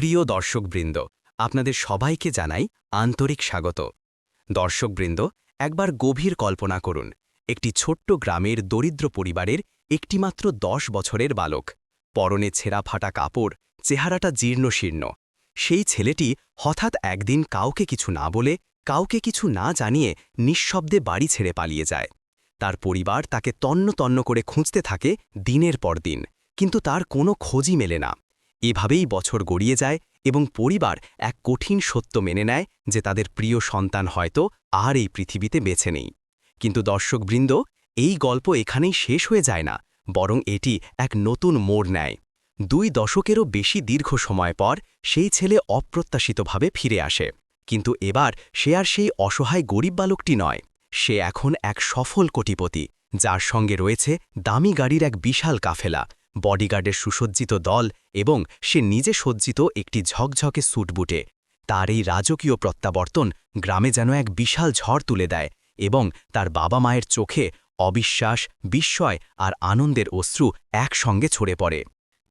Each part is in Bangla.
প্রিয় দর্শকবৃন্দ, আপনাদের সবাইকে জানাই আন্তরিক স্বাগত। দর্শকবৃন্দ, একবার গভীর কল্পনা করুন, একটি ছোট্ট গ্রামের দরিদ্র পরিবারের একটিমাত্র দশ বছরের বালক। পরনে ছেঁড়া ফাটা কাপড়, চেহারাটা জীর্ণশীর্ণ। সেই ছেলেটি হঠাৎ একদিন কাউকে কিছু না বলে, কাউকে কিছু না জানিয়ে নিঃশব্দে বাড়ি ছেড়ে পালিয়ে যায়। তার পরিবার তাকে তন্ন তন্ন করে খুঁজতে থাকে দিনের পর দিন, কিন্তু তার কোনো খোঁজই মেলে না। এভাবেই বছর গড়িয়ে যায় এবং পরিবার এক কঠিন সত্য মেনে নেয় যে তাদের প্রিয় সন্তান হয়তো আর এই পৃথিবীতে বেছে নেই। কিন্তু দর্শকবৃন্দ, এই গল্প এখানেই শেষ হয়ে যায় না, বরং এটি এক নতুন মোড় নেয়। দুই দশকেরও বেশি দীর্ঘ সময় পর সেই ছেলে অপ্রত্যাশিতভাবে ফিরে আসে। কিন্তু এবার সে আর সেই অসহায় গরিব বালকটি নয়, সে এখন এক সফল কোটিপতি, যার সঙ্গে রয়েছে দামি গাড়ির এক বিশাল কাফেলা। বডিগার্ডের সুসজ্জিত দল এবং সে নিজে সজ্জিত একটি ঝকঝকে স্যুটবুটে তার এই রাজকীয় প্রত্যাবর্তন গ্রামে যেন এক বিশাল ঝড় তুলে দেয় এবং তার বাবা মায়ের চোখে অবিশ্বাস, বিস্ময় আর আনন্দের অশ্রু একসঙ্গে ছড়ে পড়ে।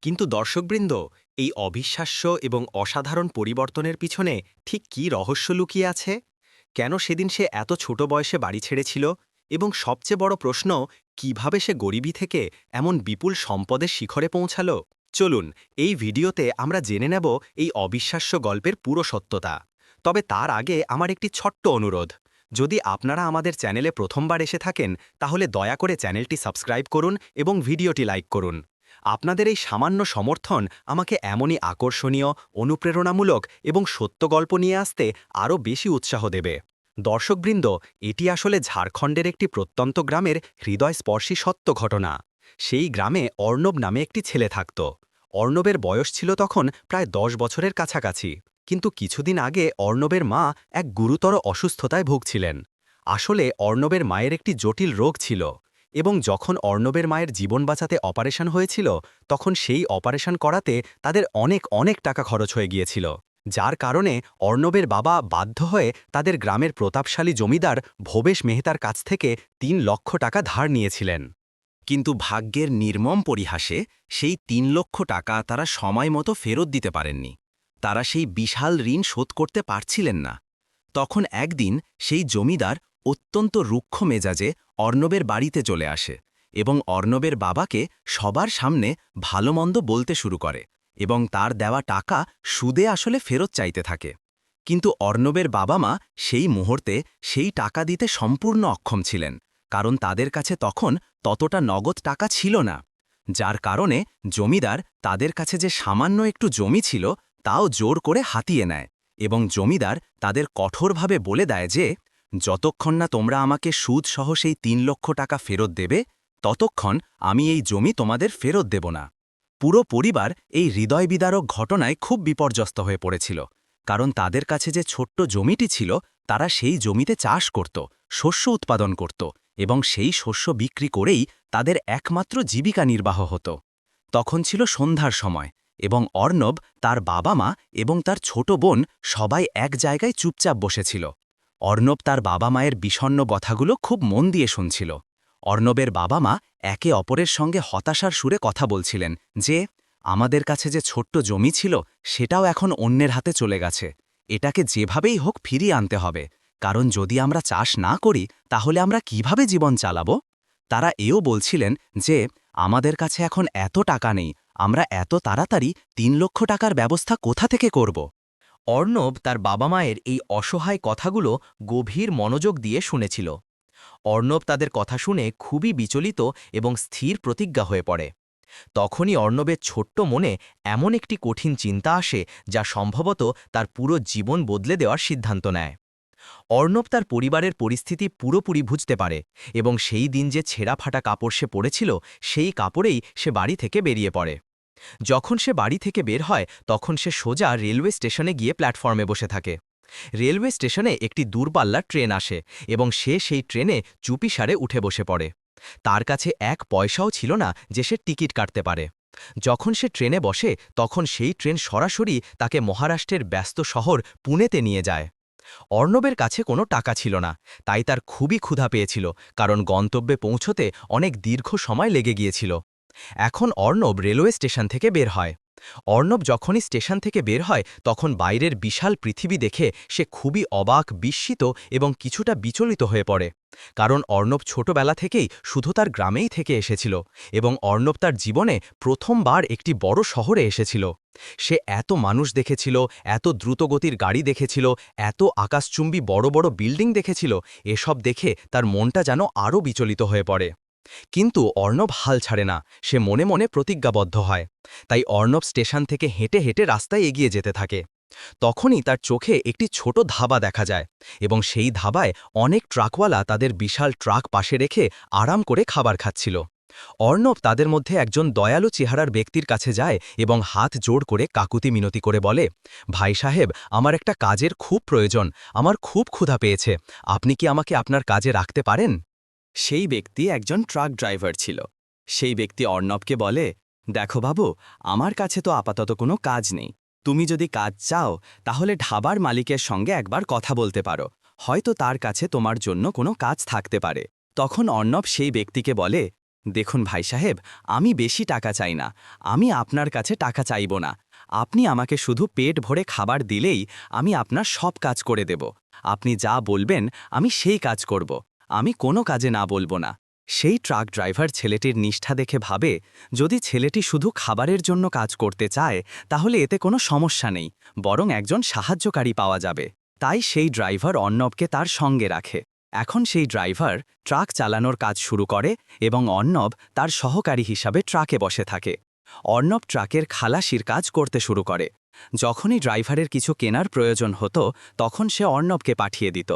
কিন্তু দর্শকবৃন্দ, এই অবিশ্বাস্য এবং অসাধারণ পরিবর্তনের পিছনে ঠিক কী রহস্য লুকিয়ে আছে? কেন সেদিন সে এত ছোট বয়সে বাড়ি ছেড়েছিল? এবং সবচেয়ে বড় প্রশ্ন কীভাবে সে গরিবী থেকে এমন বিপুল সম্পদের শিখরে পৌঁছালো? চলুন, এই ভিডিওতে আমরা জেনে নেব এই অবিশ্বাস্য গল্পের পুরো সত্যতা। তবে তার আগে আমার একটি ছোট্ট অনুরোধ। যদি আপনারা আমাদের চ্যানেলে প্রথমবার এসে থাকেন, তাহলে দয়া করে চ্যানেলটি সাবস্ক্রাইব করুন এবং ভিডিওটি লাইক করুন। আপনাদের এই সামান্য সমর্থন আমাকে এমনই আকর্ষণীয়, অনুপ্রেরণামূলক এবং সত্য গল্প নিয়ে আসতে আরও বেশি উৎসাহ দেবে। দর্শকবৃন্দ, এটি আসলে ঝাড়খণ্ডের একটি প্রত্যন্ত গ্রামের হৃদয়স্পর্শী সত্য ঘটনা। সেই গ্রামে অর্ণব নামে একটি ছেলে থাকত। অর্ণবের বয়স ছিল তখন প্রায় দশ বছরের কাছাকাছি। কিন্তু কিছুদিন আগে অর্ণবের মা এক গুরুতর অসুস্থতায় ভুগছিলেন। আসলে অর্ণবের মায়ের একটি জটিল রোগ ছিল এবং যখন অর্ণবের মায়ের জীবন বাঁচাতে অপারেশন হয়েছিল, তখন সেই অপারেশন করাতে তাদের অনেক অনেক টাকা খরচ হয়ে গিয়েছিল। যার কারণে অর্ণবের বাবা বাধ্য হয়ে তাদের গ্রামের প্রতাপশালী জমিদার ভবেশ মেহতার কাছ থেকে তিন লক্ষ টাকা ধার নিয়েছিলেন। কিন্তু ভাগ্যের নির্মম পরিহাসে সেই তিন লক্ষ টাকা তারা সময় মতো ফেরত দিতে পারেননি। তারা সেই বিশাল ঋণ শোধ করতে পারছিলেন না। তখন একদিন সেই জমিদার অত্যন্ত রুক্ষ মেজাজে অর্ণবের বাড়িতে চলে আসে এবং অর্ণবের বাবাকে সবার সামনে ভালোমন্দ বলতে শুরু করে। এবং তার দেওয়া টাকা সুদে আসলে ফেরত চাইতে থাকে। কিন্তু অর্ণবের বাবা মা সেই মুহূর্তে সেই টাকা দিতে সম্পূর্ণ অক্ষম ছিলেন, কারণ তাদের কাছে তখন ততটা নগদ টাকা ছিল না। যার কারণে জমিদার তাদের কাছে যে সামান্য একটু জমি ছিল, তাও জোর করে হাতিয়ে নেয় এবং জমিদার তাদের কঠোরভাবে বলে দেয় যে, যতক্ষণ না তোমরা আমাকে সুদসহ সেই তিন লক্ষ টাকা ফেরত দেবে, ততক্ষণ আমি এই জমি তোমাদের ফেরত দেব না। পুরো পরিবার এই হৃদয়বিদারক ঘটনায় খুব বিপর্যস্ত হয়ে পড়েছিল, কারণ তাদের কাছে যে ছোট্ট জমিটি ছিল, তারা সেই জমিতে চাষ করত, শস্য উৎপাদন করত এবং সেই শস্য বিক্রি করেই তাদের একমাত্র জীবিকা নির্বাহ হতো। তখন ছিল সন্ধ্যার সময় এবং অর্ণব, তার বাবা মা এবং তার ছোট বোন সবাই এক জায়গায় চুপচাপ বসেছিল। অর্ণব তার বাবা মায়ের বিষণ্ন কথাগুলো খুব মন দিয়ে শুনছিল। অর্ণবের বাবা মা একে অপরের সঙ্গে হতাশার সুরে কথা বলছিলেন যে, আমাদের কাছে যে ছোট্ট জমি ছিল, সেটাও এখন অন্যের হাতে চলে গেছে। এটাকে যেভাবেই হোক ফিরিয়ে আনতে হবে। কারণ যদি আমরা চাষ না করি, তাহলে আমরা কীভাবে জীবন চালাব? তারা এও বলছিলেন যে, আমাদের কাছে এখন এত টাকা নেই। আমরা এত তাড়াতাড়ি তিন লক্ষ টাকার ব্যবস্থা কোথা থেকে করব? অর্ণব তার বাবা মায়ের এই অসহায় কথাগুলো গভীর মনোযোগ দিয়ে শুনেছিল। অর্ণব তাদের কথা শুনে খুবই বিচলিত এবং স্থির প্রতিজ্ঞা হয়ে পড়ে। তখনই অর্ণবের ছোট্ট মনে এমন একটি কঠিন চিন্তা আসে যা সম্ভবত তার পুরো জীবন বদলে দেওয়ার সিদ্ধান্ত নেয়। অর্ণব তার পরিবারের পরিস্থিতি পুরোপুরি বুঝতে পারে এবং সেই দিন যে ছেঁড়া ফাটা কাপড় সে পড়েছিল সেই কাপড়েই সে বাড়ি থেকে বেরিয়ে পড়ে। যখন সে বাড়ি থেকে বের হয়, তখন সে সোজা রেলওয়ে স্টেশনে গিয়ে প্ল্যাটফর্মে বসে থাকে। রেলওয়ে স্টেশনে একটি দূরপাল্লার ট্রেন আসে এবং সে সেই ট্রেনে চুপিসারে উঠে বসে পড়ে। তার কাছে এক পয়সাও ছিল না যে সে টিকিট কাটতে পারে। যখন সে ট্রেনে বসে, তখন সেই ট্রেন সরাসরি তাকে মহারাষ্ট্রের ব্যস্ত শহর পুনেতে নিয়ে যায়। অর্ণবের কাছে কোনো টাকা ছিল না, তাই তার খুবই ক্ষুধা পেয়েছিল, কারণ গন্তব্যে পৌঁছতে অনেক দীর্ঘ সময় লেগে গিয়েছিল। এখন অর্ণব রেলওয়ে স্টেশন থেকে বের হয়। অর্ণব যখনই স্টেশন থেকে বের হয়, তখন বাইরের বিশাল পৃথিবী দেখে সে খুবই অবাক, বিস্মিত এবং কিছুটা বিচলিত হয়ে পড়ে। কারণ অর্ণব ছোটবেলা থেকেই শুধু তার গ্রামেই থেকে এসেছিল এবং অর্ণব তার জীবনে প্রথমবার একটি বড় শহরে এসেছিল। সে এত মানুষ দেখেছিল, এত দ্রুতগতির গাড়ি দেখেছিল, এত আকাশচুম্বী বড় বড় বিল্ডিং দেখেছিল, এসব দেখে তার মনটা যেন আরও বিচলিত হয়ে পড়ে। কিন্তু অর্ণব হাল ছাড়ে না, সে মনে মনে প্রতিজ্ঞাবদ্ধ হয়। তাই অর্ণব স্টেশন থেকে হেঁটে হেঁটে রাস্তায় এগিয়ে যেতে থাকে। তখনই তার চোখে একটি ছোট ধাবা দেখা যায় এবং সেই ধাবায় অনেক ট্রাকওয়ালা তাদের বিশাল ট্রাক পাশে রেখে আরাম করে খাবার খাচ্ছিল। অর্ণব তাদের মধ্যে একজন দয়ালু চেহারার ব্যক্তির কাছে যায় এবং হাত জোড় করে কাকুতি মিনতি করে বলে, ভাই সাহেব, আমার একটা কাজের খুব প্রয়োজন, আমার খুব ক্ষুধা পেয়েছে। আপনি কি আমাকে আপনার কাজে রাখতে পারেন? সেই ব্যক্তি একজন ট্রাক ড্রাইভার ছিল। সেই ব্যক্তি অর্ণবকে বলে, দেখো বাবু, আমার কাছে তো আপাতত কোনো কাজ নেই। তুমি যদি কাজ চাও, তাহলে ঢাবার মালিকের সঙ্গে একবার কথা বলতে পারো। হয়তো তার কাছে তোমার জন্য কোনো কাজ থাকতে পারে। তখন অর্ণব সেই ব্যক্তিকে বলে, দেখুন ভাই সাহেব, আমি বেশি টাকা চাই না। আমি আপনার কাছে টাকা চাইব না। আপনি আমাকে শুধু পেট ভরে খাবার দিলেই আমি আপনার সব কাজ করে দেব। আপনি যা বলবেন, আমি সেই কাজ করব। আমি কোনো কাজে না বলব না। সেই ট্রাক ড্রাইভার ছেলেটির নিষ্ঠা দেখে ভাবে, যদি ছেলেটি শুধু খাবারের জন্য কাজ করতে চায়, তাহলে এতে কোনো সমস্যা নেই, বরং একজন সাহায্যকারী পাওয়া যাবে। তাই সেই ড্রাইভার অর্ণবকে তার সঙ্গে রাখে। এখন সেই ড্রাইভার ট্রাক চালানোর কাজ শুরু করে এবং অর্ণব তার সহকারী হিসাবে ট্রাকে বসে থাকে। অর্ণব ট্রাকের খালাসির কাজ করতে শুরু করে। যখনই ড্রাইভারের কিছু কেনার প্রয়োজন হতো, তখন সে অর্ণবকে পাঠিয়ে দিত।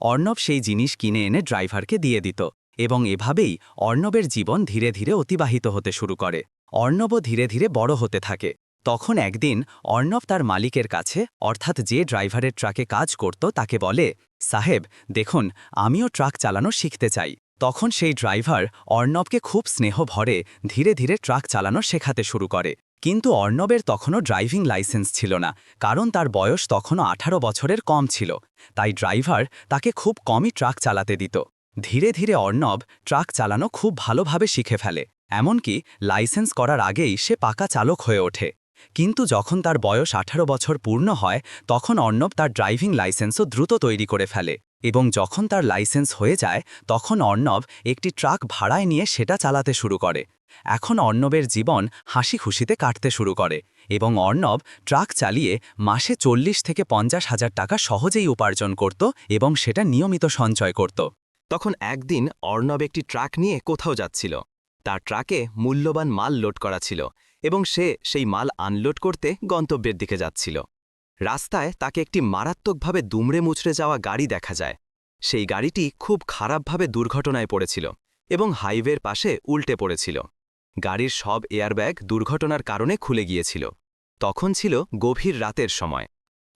অর্ণব সেই জিনিস কিনে এনে ড্রাইভারকে দিয়ে দিত এবং এভাবেই অর্ণবের জীবন ধীরে ধীরে অতিবাহিত হতে শুরু করে। অর্ণবও ধীরে ধীরে বড় হতে থাকে। তখন একদিন অর্ণব তার মালিকের কাছে, অর্থাৎ যে ড্রাইভারের ট্রাকে কাজ করত, তাকে বলে, সাহেব, দেখুন, আমিও ট্রাক চালানো শিখতে চাই। তখন সেই ড্রাইভার অর্ণবকে খুব স্নেহ ভরে ধীরে ধীরে ট্রাক চালানো শেখাতে শুরু করে। কিন্তু অর্ণবের তখনও ড্রাইভিং লাইসেন্স ছিল না, কারণ তার বয়স তখনও আঠারো বছরের কম ছিল। তাই ড্রাইভার তাকে খুব কমই ট্রাক চালাতে দিত। ধীরে ধীরে অর্ণব ট্রাক চালানো খুব ভালোভাবে শিখে ফেলে, এমনকি লাইসেন্স করার আগেই সে পাকা চালক হয়ে ওঠে। কিন্তু যখন তার বয়স আঠারো বছর পূর্ণ হয়, তখন অর্ণব তার ড্রাইভিং লাইসেন্সও দ্রুত তৈরি করে ফেলে। এবং যখন তার লাইসেন্স হয়ে যায়, তখন অর্ণব একটি ট্রাক ভাড়ায় নিয়ে সেটা চালাতে শুরু করে। এখন অর্ণবের জীবন হাসি খুশিতে কাটতে শুরু করে এবং অর্ণব ট্রাক চালিয়ে মাসে চল্লিশ থেকে পঞ্চাশ হাজার টাকা সহজেই উপার্জন করত এবং সেটা নিয়মিত সঞ্চয় করত। তখন একদিন অর্ণব একটি ট্রাক নিয়ে কোথাও যাচ্ছিল। তার ট্রাকে মূল্যবান মাল লোড করা ছিল এবং সে সেই মাল আনলোড করতে গন্তব্যের দিকে যাচ্ছিল। রাস্তায় তাকে একটি মারাত্মকভাবে দুমড়ে মুচড়ে যাওয়া গাড়ি দেখা যায়। সেই গাড়িটি খুব খারাপভাবে দুর্ঘটনায় পড়েছিল এবং হাইওয়ের পাশে উল্টে পড়েছিল। গাড়ির সব এয়ারব্যাগ দুর্ঘটনার কারণে খুলে গিয়েছিল। তখন ছিল গভীর রাতের সময়।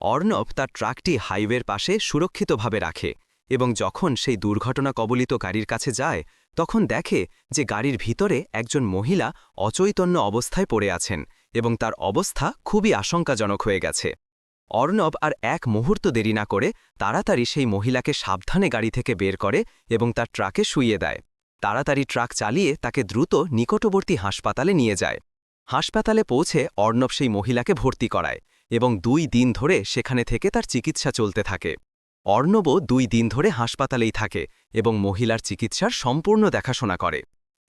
অর্ণব তার ট্রাকটি হাইওয়ের পাশে সুরক্ষিতভাবে রাখে এবং যখন সেই দুর্ঘটনা কবলিত গাড়ির কাছে যায়, তখন দেখে যে গাড়ির ভিতরে একজন মহিলা অচৈতন্য অবস্থায় পড়ে আছেন এবং তার অবস্থা খুবই আশঙ্কাজনক হয়ে গেছে। অর্ণব আর এক মুহূর্ত দেরি না করে তাড়াতাড়ি সেই মহিলাকে সাবধানে গাড়ি থেকে বের করে এবং তার ট্রাকে শুইয়ে দেয়। তাড়াতাড়ি ট্রাক চালিয়ে তাকে দ্রুত নিকটবর্তী হাসপাতালে নিয়ে যায়। হাসপাতালে পৌঁছে অর্ণব সেই মহিলাকে ভর্তি করায় এবং দুই দিন ধরে সেখানে থেকে তার চিকিৎসা চলতে থাকে। অর্ণবও দুই দিন ধরে হাসপাতালেই থাকে এবং মহিলার চিকিৎসার সম্পূর্ণ দেখাশোনা করে।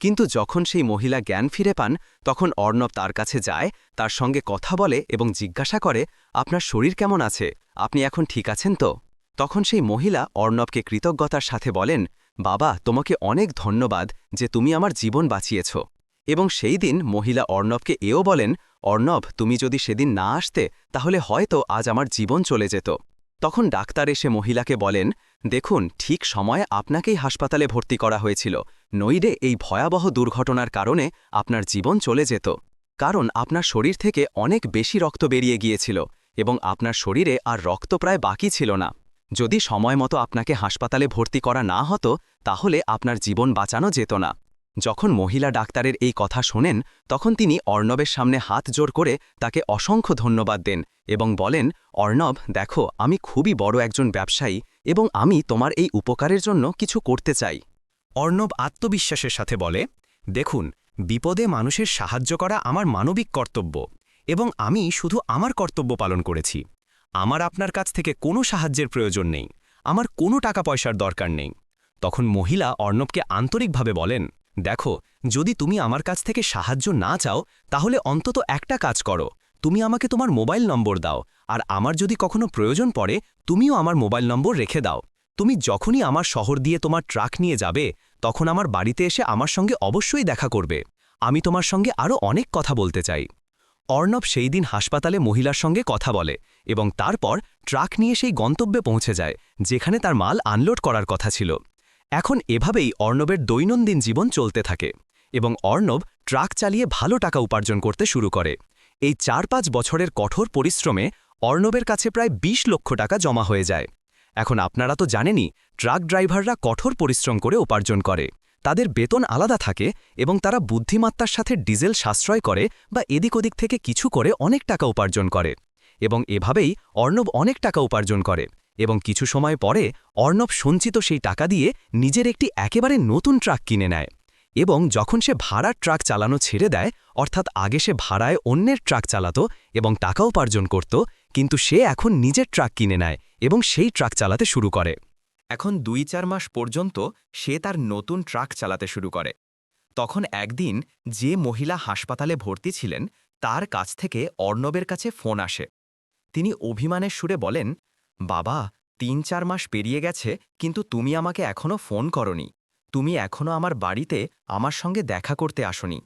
কিন্তু যখন সেই মহিলা জ্ঞান ফিরে পান, তখন অর্ণব তার কাছে যায়, তার সঙ্গে কথা বলে এবং জিজ্ঞাসা করে, আপনার শরীর কেমন আছে? আপনি এখন ঠিক আছেন তো? তখন সেই মহিলা অর্ণবকে কৃতজ্ঞতার সাথে বলেন, বাবা, তোমাকে অনেক ধন্যবাদ যে তুমি আমার জীবন বাঁচিয়েছ। এবং সেই দিন মহিলা অর্ণবকে এও বলেন, অর্ণব, তুমি যদি সেদিন না আসতে, তাহলে হয়তো আজ আমার জীবন চলে যেত। তখন ডাক্তার এসে মহিলাকে বলেন, দেখুন, ঠিক সময়ে আপনাকেই হাসপাতালে ভর্তি করা হয়েছিল। নইডে এই ভয়াবহ দুর্ঘটনার কারণে আপনার জীবন চলে যেত। কারণ আপনার শরীর থেকে অনেক বেশি রক্ত বেরিয়ে গিয়েছিল এবং আপনার শরীরে আর রক্ত প্রায় বাকি ছিল না। যদি সময় মতো আপনাকে হাসপাতালে ভর্তি করা না হতো, তাহলে আপনার জীবন বাঁচানো যেত না। যখন মহিলা ডাক্তারের এই কথা শোনেন, তখন তিনি অর্ণবের সামনে হাত জোর করে তাকে অসংখ্য ধন্যবাদ দেন এবং বলেন, অর্ণব, দেখো, আমি খুবই বড় একজন ব্যবসায়ী এবং আমি তোমার এই উপকারের জন্য কিছু করতে চাই। অর্ণব আত্মবিশ্বাসের সাথে বলে, দেখুন, বিপদে মানুষের সাহায্য করা আমার মানবিক কর্তব্য এবং আমি শুধু আমার কর্তব্য পালন করেছি। আমার আপনার কাছ থেকে কোনো সাহায্যের প্রয়োজন নেই। আমার কোনো টাকা পয়সার দরকার নেই। তখন মহিলা অর্ণবকে আন্তরিকভাবে বলেন দেখো, যদি তুমি আমার কাছ থেকে সাহায্য না চাও, তাহলে অন্তত একটা কাজ করো। তুমি আমাকে তোমার মোবাইল নম্বর দাও, আর আমার যদি কখনো প্রয়োজন পড়ে, তুমিও আমার মোবাইল নম্বর রেখে দাও। তুমি যখনই আমার শহর দিয়ে তোমার ট্রাক নিয়ে যাবে, তখন আমার বাড়িতে এসে আমার সঙ্গে অবশ্যই দেখা করবে। আমি তোমার সঙ্গে আরও অনেক কথা বলতে চাই। অর্ণব সেই দিন হাসপাতালে মহিলার সঙ্গে কথা বলে এবং তারপর ট্রাক নিয়ে সেই গন্তব্যে পৌঁছে যায়, যেখানে তার মাল আনলোড করার কথা ছিল। এখন এভাবেই অর্ণবের দৈনন্দিন জীবন চলতে থাকে এবং অর্ণব ট্রাক চালিয়ে ভালো টাকা উপার্জন করতে শুরু করে। এই চার পাঁচ বছরের কঠোর পরিশ্রমে অর্ণবের কাছে প্রায় ২০ লক্ষ টাকা জমা হয়ে যায়। এখন আপনারা তো জানেনই, ট্রাক ড্রাইভাররা কঠোর পরিশ্রম করে উপার্জন করে। তাদের বেতন আলাদা থাকে এবং তারা বুদ্ধিমাত্তার সাথে ডিজেল সাশ্রয় করে বা এদিক ওদিক থেকে কিছু করে অনেক টাকা উপার্জন করে। এবং এভাবেই অর্ণব অনেক টাকা উপার্জন করে এবং কিছু সময় পরে অর্ণব সঞ্চিত সেই টাকা দিয়ে নিজের একটি একেবারে নতুন ট্রাক কিনে নেয় এবং যখন সে ভাড়ার ট্রাক চালানো ছেড়ে দেয়, অর্থাৎ আগে সে ভাড়ায় অন্যের ট্রাক চালাতো এবং টাকা উপার্জন করত, কিন্তু সে এখন নিজের ট্রাক কিনে নেয় এবং সেই ট্রাক চালাতে শুরু করে। এখন দুই চার মাস পর্যন্ত সে তার নতুন ট্রাক চালাতে শুরু করে। তখন একদিন যে মহিলা হাসপাতালে ভর্তি ছিলেন, তার কাছ থেকে অর্ণবের কাছে ফোন আসে। তিনি অভিমানের সুরে বলেন, বাবা তিন চার মাস পেরিয়ে গেছে, কিন্তু তুমি আমাকে এখনও ফোন করনি। তুমি এখনও আমার বাড়িতে আমার সঙ্গে দেখা করতে আসনি।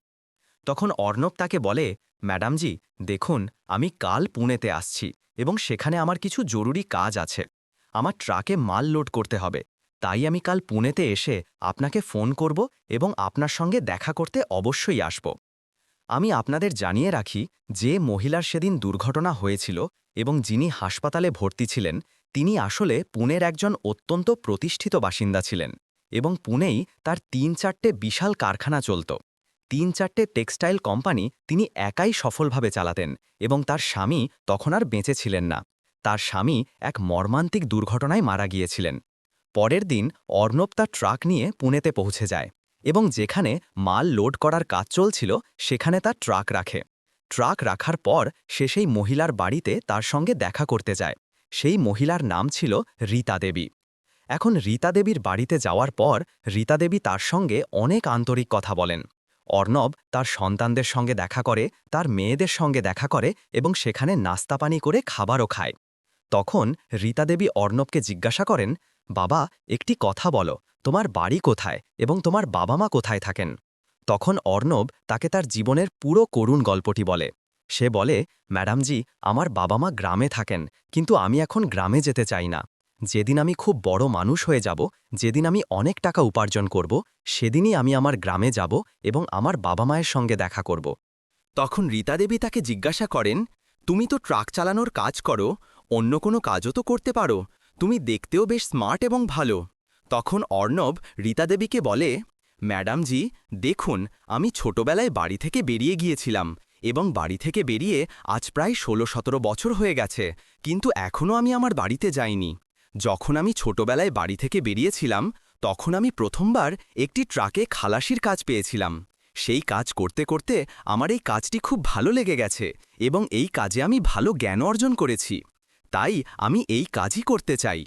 তখন অর্ণব তাকে বলে, ম্যাডামজি, দেখুন, আমি কাল পুনেতে আসছি এবং সেখানে আমার কিছু জরুরি কাজ আছে। আমার ট্রাকে মাল লোড করতে হবে। তাই আমি কাল পুনেতে এসে আপনাকে ফোন করব এবং আপনার সঙ্গে দেখা করতে অবশ্যই আসব। আমি আপনাদের জানিয়ে রাখি, যে মহিলার সেদিন দুর্ঘটনা হয়েছিল এবং যিনি হাসপাতালে ভর্তি ছিলেন তিনি আসলে পুনের একজন অত্যন্ত প্রতিষ্ঠিত বাসিন্দা ছিলেন এবং পুনেই তার তিন চারটে বিশাল কারখানা চলত। তিন চারটে টেক্সটাইল কোম্পানি তিনি একাই সফলভাবে চালাতেন এবং তার স্বামী তখন আর বেঁচে ছিলেন না। তার স্বামী এক মর্মান্তিক দুর্ঘটনায় মারা গিয়েছিলেন। পরের দিন অর্ণব তার ট্রাক নিয়ে পুনেতে পৌঁছে যায় এবং যেখানে মাল লোড করার কাজ চলছিল সেখানে তার ট্রাক রাখে। ট্রাক রাখার পর সে সেই মহিলার বাড়িতে তার সঙ্গে দেখা করতে যায়। সেই মহিলার নাম ছিল রীতা দেবী। এখন রীতা দেবীর বাড়িতে যাওয়ার পর রীতা দেবী তার সঙ্গে অনেক আন্তরিক কথা বলেন। অর্ণব তার সন্তানদের সঙ্গে দেখা করে, তার মেয়েদের সঙ্গে দেখা করে এবং সেখানে নাস্তাপানি করে খাবারও খায়। তখন রীতা দেবী অর্ণবকে জিজ্ঞাসা করেন, বাবা, একটি কথা বলো, তোমার বাড়ি কোথায় এবং তোমার বাবা মা কোথায় থাকেন? তখন অর্ণব তাকে তার জীবনের পুরো করুণ গল্পটি বলে। সে বলে, ম্যাডামজি, আমার বাবা মা গ্রামে থাকেন, কিন্তু আমি এখন গ্রামে যেতে চাই না। যেদিন আমি খুব বড় মানুষ হয়ে যাব, যেদিন আমি অনেক টাকা উপার্জন করব, সেদিনই আমি আমার গ্রামে যাব এবং আমার বাবা মায়ের সঙ্গে দেখা করব। তখন রীতা দেবী তাকে জিজ্ঞাসা করেন, তুমি তো ট্রাক চালানোর কাজ করো, অন্য কোনো কাজও তো করতে পারো, তুমি দেখতেও বেশ স্মার্ট এবং ভালো। তখন অর্ণব রীতা দেবীকে বলে, ম্যাডামজি, দেখুন, আমি ছোটবেলায় বাড়ি থেকে বেরিয়ে গিয়েছিলাম এবং বাড়ি থেকে বেরিয়ে আজ প্রায় ষোলো সতেরো বছর হয়ে গেছে, কিন্তু এখনও আমি আমার বাড়িতে যাইনি। যখন আমি ছোটবেলায় বাড়ি থেকে বেরিয়েছিলাম, তখন আমি প্রথমবার একটি ট্রাকে খালাসির কাজ পেয়েছিলাম। সেই কাজ করতে করতে আমার এই কাজটি খুব ভালো লেগে গেছে এবং এই কাজে আমি ভালো জ্ঞান অর্জন করেছি। তাই আমি এই কাজই করতে চাই।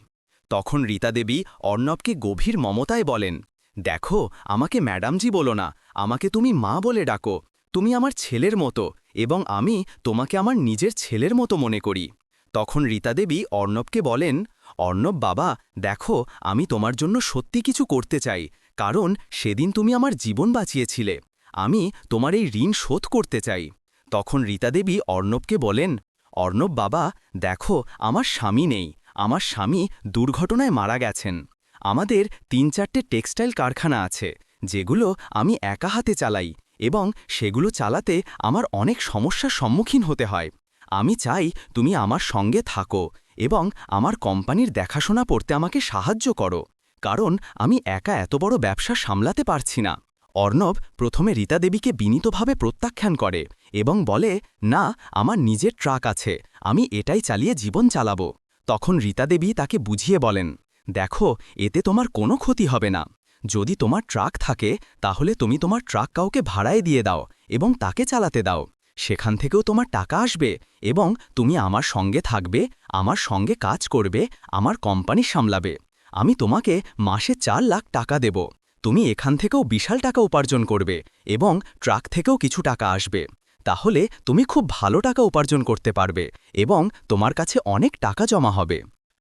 তখন রীতা দেবী অর্ণবকে গভীর মমতায় বলেন, দেখো, আমাকে ম্যাডামজি বলো না, আমাকে তুমি মা বলে ডাকো তুমি আমার ছেলের মতো এবং আমি তোমাকে আমার নিজের ছেলের মতো মনে করি। তখন রীতা দেবী অর্ণবকে বলেন, অর্ণব বাবা, দেখো, আমি তোমার জন্য সত্যি কিছু করতে চাই, কারণ সেদিন তুমি আমার জীবন বাঁচিয়েছিলে। আমি তোমার এই ঋণ শোধ করতে চাই। তখন রীতা দেবী অর্ণবকে বলেন, অর্ণব বাবা, দেখো, আমার স্বামী নেই। আমার স্বামী দুর্ঘটনায় মারা গেছেন। আমাদের তিন চারটে টেক্সটাইল কারখানা আছে, যেগুলো আমি একা হাতে চালাই। এবং সেগুলো চালাতে আমার অনেক সমস্যার সম্মুখীন হতে হয়। আমি চাই তুমি আমার সঙ্গে থাকো এবং আমার কোম্পানির দেখাশোনা পড়তে আমাকে সাহায্য করো। কারণ আমি একা এত বড় ব্যবসা সামলাতে পারছি না। অর্ণব প্রথমে রীতা দেবীকে বিনীতভাবে প্রত্যাখ্যান করে এবং বলে, না, আমার নিজের ট্রাক আছে, আমি এটাই চালিয়ে জীবন চালাবো। তখন রীতা দেবী তাকে বুঝিয়ে বলেন, দেখো, এতে তোমার কোনো ক্ষতি হবে না। যদি তোমার ট্রাক থাকে, তাহলে তুমি তোমার ট্রাক কাউকে ভাড়ায় দিয়ে দাও এবং তাকে চালাতে দাও। সেখান থেকেও তোমার টাকা আসবে এবং তুমি আমার সঙ্গে থাকবে, আমার সঙ্গে কাজ করবে, আমার কোম্পানি সামলাবে। আমি তোমাকে মাসে চার লাখ টাকা দেব। তুমি এখান থেকেও বিশাল টাকা উপার্জন করবে এবং ট্রাক থেকেও কিছু টাকা আসবে। তাহলে তুমি খুব ভালো টাকা উপার্জন করতে পারবে এবং তোমার কাছে অনেক টাকা জমা হবে।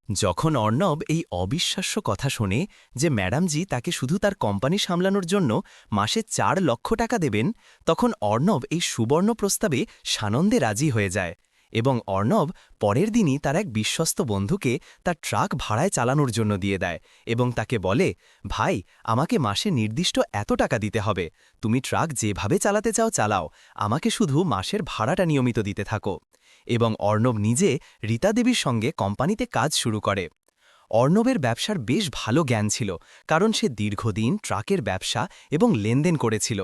যখন অর্ণব এই অবিশ্বাস্য কথা শোনে যে ম্যাডামজি তাকে শুধু তার কোম্পানি সামলানোর জন্য মাসে চার লক্ষ টাকা দেবেন, তখন অর্ণব এই সুবর্ণ প্রস্তাবে সানন্দে রাজি হয়ে যায় এবং অর্ণব পরের দিনই তার এক বিশ্বস্ত বন্ধুকে তার ট্রাক ভাড়ায় চালানোর জন্য দিয়ে দেয় এবং তাকে বলে, ভাই, আমাকে মাসে নির্দিষ্ট এত টাকা দিতে হবে। তুমি ট্রাক যেভাবে চালাতে চাও, চালাও। আমাকে শুধু মাসের ভাড়াটা নিয়মিত দিতে থাকো। এবং অর্ণব নিজে রীতা দেবীর সঙ্গে কোম্পানিতে কাজ শুরু করে। অর্ণবের ব্যবসার বেশ ভালো জ্ঞান ছিল, কারণ সে দীর্ঘদিন ট্রাকের ব্যবসা এবং লেনদেন করেছিল।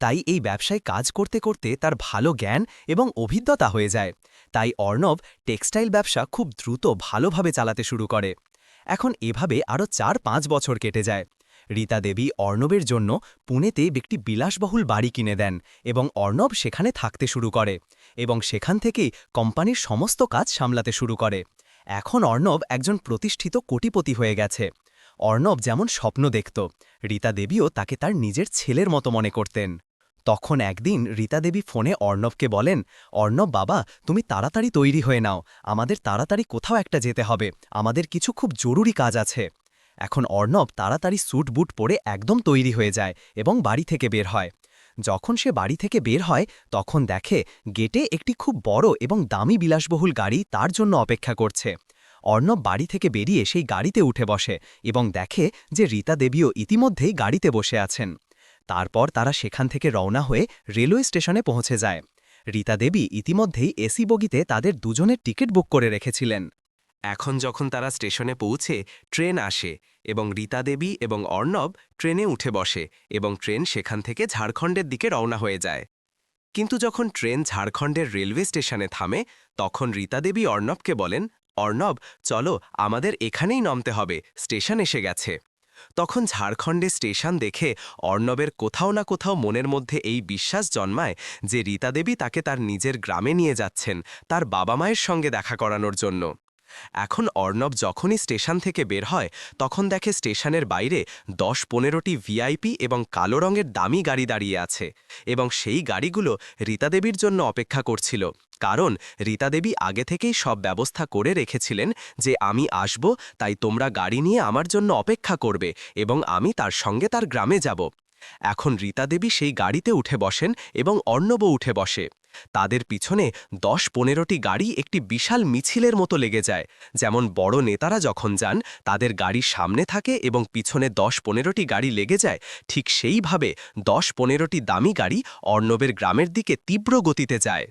তাই এই ব্যবসায় কাজ করতে করতে তার ভালো জ্ঞান এবং অভিজ্ঞতা হয়ে যায়। তাই অর্ণব টেক্সটাইল ব্যবসা খুব দ্রুত ভালোভাবে চালাতে শুরু করে। এখন এভাবে আরও চার পাঁচ বছর কেটে যায়। রীতা দেবী অর্ণবের জন্য পুনেতে একটি বিলাসবহুল বাড়ি কিনে দেন এবং অর্ণব সেখানে থাকতে শুরু করে। এবং সেখান থেকেই কোম্পানির সমস্ত কাজ সামলাতে শুরু করে। এখন অর্ণব একজন প্রতিষ্ঠিত কোটিপতি হয়ে গেছে। অর্ণব যেমন স্বপ্ন দেখত, রীতা দেবীও তাকে তার নিজের ছেলের মতো মনে করতেন। তখন একদিন রীতা দেবী ফোনে অর্ণবকে বলেন, অর্ণব বাবা, তুমি তাড়াতাড়ি তৈরি হয়ে নাও। আমাদের তাড়াতাড়ি কোথাও একটা যেতে হবে। আমাদের কিছু খুব জরুরি কাজ আছে। এখন অর্ণব তাড়াতাড়ি স্যুট বুট পরে একদম তৈরি হয়ে যায় এবং বাড়ি থেকে বের হয়। যখন সে বাড়ি থেকে বের হয়, তখন দেখে গেটে একটি খুব বড় এবং দামি বিলাসবহুল গাড়ি তার জন্য অপেক্ষা করছে। অর্ণব বাড়ি থেকে বেরিয়ে সেই গাড়িতে উঠে বসে এবং দেখে যে রীতা দেবীও ইতিমধ্যেই গাড়িতে বসে আছেন। তারপর তারা সেখান থেকে রওনা হয়ে রেলওয়ে স্টেশনে পৌঁছে যায়। রীতা দেবী ইতিমধ্যেই এসি বগিতে তাদের দুজনের টিকিট বুক করে রেখেছিলেন। এখন যখন তারা স্টেশনে পৌঁছে, ট্রেন আসে এবং রীতা দেবী এবং অর্ণব ট্রেনে উঠে বসে এবং ট্রেন সেখান থেকে ঝাড়খণ্ডের দিকে রওনা হয়ে যায়। কিন্তু যখন ট্রেন ঝাড়খণ্ডের রেলওয়ে স্টেশনে থামে, তখন রীতা দেবী অর্ণবকে বলেন, অর্ণব, চলো, আমাদের এখানেই নামতে হবে, স্টেশন এসে গেছে। তখন ঝাড়খণ্ডে স্টেশন দেখে অর্ণবের কোথাও না কোথাও মনের মধ্যে এই বিশ্বাস জন্মায় যে রীতা দেবী তাকে তার নিজের গ্রামে নিয়ে যাচ্ছেন, তার বাবা মায়ের সঙ্গে দেখা করানোর জন্য। এখন অর্ণব যখনই স্টেশন থেকে বের হয়, তখন দেখে স্টেশনের বাইরে দশ পনেরোটি ভিআইপি এবং কালো রঙের দামি গাড়ি দাঁড়িয়ে আছে এবং সেই গাড়িগুলো রীতা দেবীর জন্য অপেক্ষা করছিল। কারণ রীতা দেবী আগে থেকেই সব ব্যবস্থা করে রেখেছিলেন যে আমি আসব, তাই তোমরা গাড়ি নিয়ে আমার জন্য অপেক্ষা করবে এবং আমি তার সঙ্গে তার গ্রামে যাব। এখন রীতা দেবী সেই গাড়িতে উঠে বসেন এবং অর্ণবও উঠে বসে। তাদের পিছনে দশ পনেরোটি গাড়ি একটি বিশাল মিছিলের মতো লেগে যায়। যেমন বড় নেতারা যখন যান, তাদের গাড়ি সামনে থাকে এবং পিছনে দশ পনেরোটি গাড়ি লেগে যায়। ঠিক সেইভাবে দশ পনেরোটি দামি গাড়ি অর্ণবের গ্রামের দিকে তীব্র গতিতে যায়।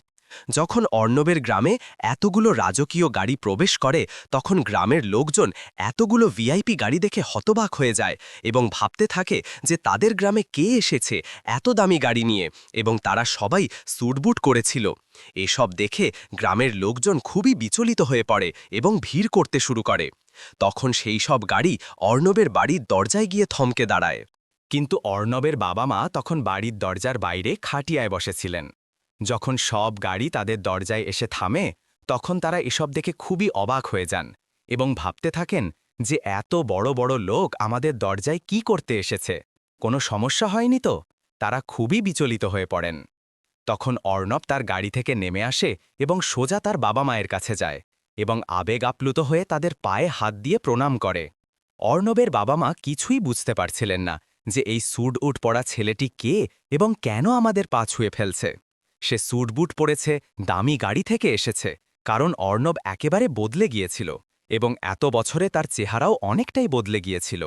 যখন অর্ণবের গ্রামে এতগুলো রাজকীয় গাড়ি প্রবেশ করে, তখন গ্রামের লোকজন এতগুলো ভিআইপি গাড়ি দেখে হতবাক হয়ে যায় এবং ভাবতে থাকে যে তাদের গ্রামে কে এসেছে এত দামি গাড়ি নিয়ে এবং তারা সবাই সুটবুট করেছিল। এসব দেখে গ্রামের লোকজন খুবই বিচলিত হয়ে পড়ে এবং ভিড় করতে শুরু করে। তখন সেই সব গাড়ি অর্ণবের বাড়ির দরজায় গিয়ে থমকে দাঁড়ায়। কিন্তু অর্ণবের বাবা মা তখন বাড়ির দরজার বাইরে খাটিয়ায় বসেছিলেন। যখন সব গাড়ি তাদের দরজায় এসে থামে, তখন তারা এসব দেখে খুবই অবাক হয়ে যান এবং ভাবতে থাকেন যে এত বড় বড় লোক আমাদের দরজায় কি করতে এসেছে। কোনো সমস্যা হয়নি তো? তারা খুবই বিচলিত হয়ে পড়েন। তখন অর্ণব তার গাড়ি থেকে নেমে আসে এবং সোজা তার বাবা মায়ের কাছে যায় এবং আবেগ আপ্লুত হয়ে তাদের পায়ে হাত দিয়ে প্রণাম করে। অর্ণবের বাবা মা কিছুই বুঝতে পারছিলেন না যে এই সুড উট পড়া ছেলেটি কে এবং কেন আমাদের পা ছুঁয়ে ফেলছে। সে স্যুটবুট পরেছে, দামি গাড়ি থেকে এসেছে, কারণ অর্ণব একেবারে বদলে গিয়েছিল এবং এত বছরে তার চেহারাও অনেকটাই বদলে গিয়েছিল।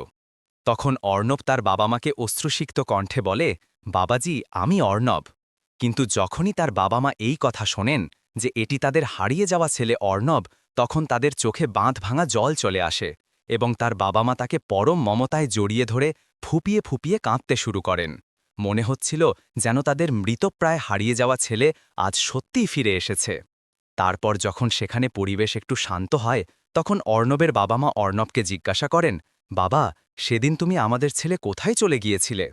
তখন অর্ণব তার বাবা মাকে অশ্রুসিক্ত কণ্ঠে বলে, বাবাজি, আমি অর্ণব। কিন্তু যখনই তার বাবা মা এই কথা শোনেন যে এটি তাদের হারিয়ে যাওয়া ছেলে অর্ণব, তখন তাদের চোখে বাঁধ ভাঙা জল চলে আসে এবং তার বাবা মা তাকে পরম মমতায় জড়িয়ে ধরে ফুপিয়ে ফুপিয়ে কাঁদতে শুরু করেন। মনে হচ্ছিল যেন তাদের মৃতপ্রায় হারিয়ে যাওয়া ছেলে আজ সত্যিই ফিরে এসেছে। তারপর যখন সেখানে পরিবেশ একটু শান্ত হয়, তখন অর্ণবের বাবা মা অর্ণবকে জিজ্ঞাসা করেন, বাবা, সেদিন তুমি আমাদের ছেলে কোথায় চলে গিয়েছিলে?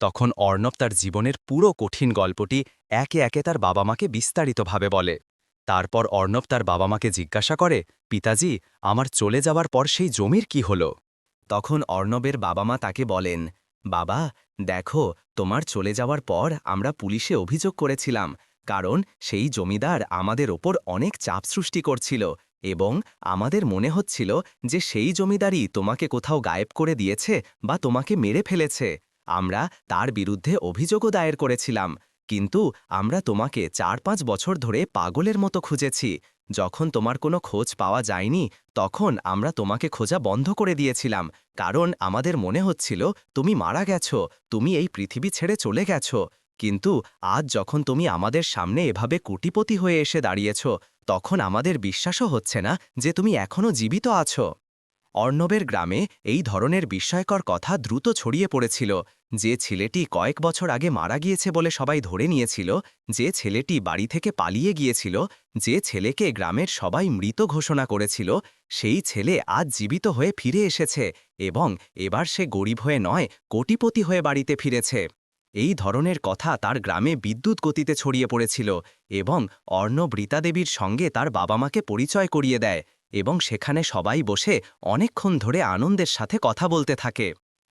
তখন অর্ণব তার জীবনের পুরো কঠিন গল্পটি একে একে তার বাবা মাকে বিস্তারিতভাবে বলে। তারপর অর্ণব তার বাবা মাকে জিজ্ঞাসা করে, পিতাজি, আমার চলে যাওয়ার পর সেই জমির কি হল? তখন অর্ণবের বাবা মা তাকে বলেন বাবা, দেখো, তোমার চলে যাওয়ার পর আমরা পুলিশে অভিযোগ করেছিলাম, কারণ সেই জমিদার আমাদের ওপর অনেক চাপ সৃষ্টি করছিল এবং আমাদের মনে হচ্ছিল যে সেই জমিদারই তোমাকে কোথাও গায়েব করে দিয়েছে বা তোমাকে মেরে ফেলেছে। আমরা তার বিরুদ্ধে অভিযোগও দায়ের করেছিলাম, কিন্তু আমরা তোমাকে চার পাঁচ বছর ধরে পাগলের মতো খুঁজেছি। যখন তোমার কোনো খোঁজ পাওয়া যায়নি, তখন আমরা তোমাকে খোঁজা বন্ধ করে দিয়েছিলাম, কারণ আমাদের মনে হচ্ছিল, তুমি মারা গেছো, তুমি এই পৃথিবী ছেড়ে চলে গেছো। কিন্তু আজ যখন তুমি আমাদের সামনে এভাবে কোটিপতি হয়ে এসে দাঁড়িয়েছ, তখন আমাদের বিশ্বাসও হচ্ছে না যে তুমি এখনও জীবিত আছো। অর্ণবের গ্রামে এই ধরনের বিস্ময়কর কথা দ্রুত ছড়িয়ে পড়েছিল, যে ছেলেটি কয়েক বছর আগে মারা গিয়েছে বলে সবাই ধরে নিয়েছিল, যে ছেলেটি বাড়ি থেকে পালিয়ে গিয়েছিল, যে ছেলেকে গ্রামের সবাই মৃত ঘোষণা করেছিল, সেই ছেলে আজ জীবিত হয়ে ফিরে এসেছে এবং এবার সে গরিব হয়ে নয়, কোটিপতি হয়ে বাড়িতে ফিরেছে। এই ধরনের কথা তার গ্রামে বিদ্যুৎ গতিতে ছড়িয়ে পড়েছিল এবং অর্ণব রীতাদেবীর সঙ্গে তার বাবা মাকে পরিচয় করিয়ে দেয়। এবং সেখানে সবাই বসে অনেকক্ষণ ধরে আনন্দের সাথে কথা বলতে থাকে।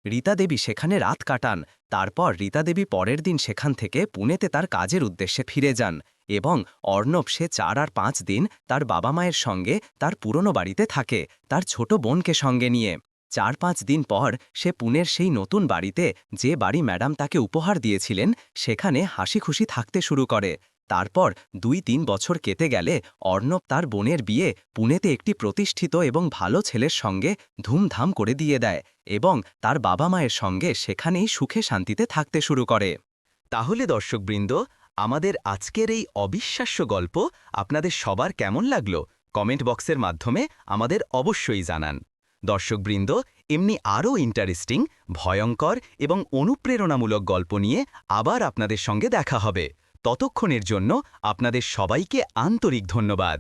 রীতা দেবী সেখানে রাত কাটান, তারপর রীতা দেবী পরের দিন সেখান থেকে পুনেতে তার কাজের উদ্দেশ্যে ফিরে যান এবং অর্ণব সে চার আর পাঁচ দিন তার বাবা মায়ের সঙ্গে তার পুরনো বাড়িতে থাকে, তার ছোট বোনকে সঙ্গে নিয়ে। চার পাঁচ দিন পর সে পুনের সেই নতুন বাড়িতে যে বাড়ি ম্যাডাম তাকে উপহার দিয়েছিলেন, সেখানে হাসি খুশি থাকতে শুরু করে। তারপর দুই তিন বছর কেটে গেলে অর্ণব তার বোনের বিয়ে পুনেতে একটি প্রতিষ্ঠিত এবং ভালো ছেলের সঙ্গে ধুমধাম করে দিয়ে দেয় এবং তার বাবা মায়ের সঙ্গে সেখানেই সুখে শান্তিতে থাকতে শুরু করে। তাহলে দর্শকবৃন্দ, আমাদের আজকের এই অবিশ্বাস্য গল্প আপনাদের সবার কেমন লাগল? কমেন্ট বক্সের মাধ্যমে আমাদের অবশ্যই জানান। দর্শকবৃন্দ, এমনি আরও ইন্টারেস্টিং, ভয়ঙ্কর এবং অনুপ্রেরণামূলক গল্প নিয়ে আবার আপনাদের সঙ্গে দেখা হবে। ততক্ষণের জন্য আপনাদের সবাইকে আন্তরিক ধন্যবাদ।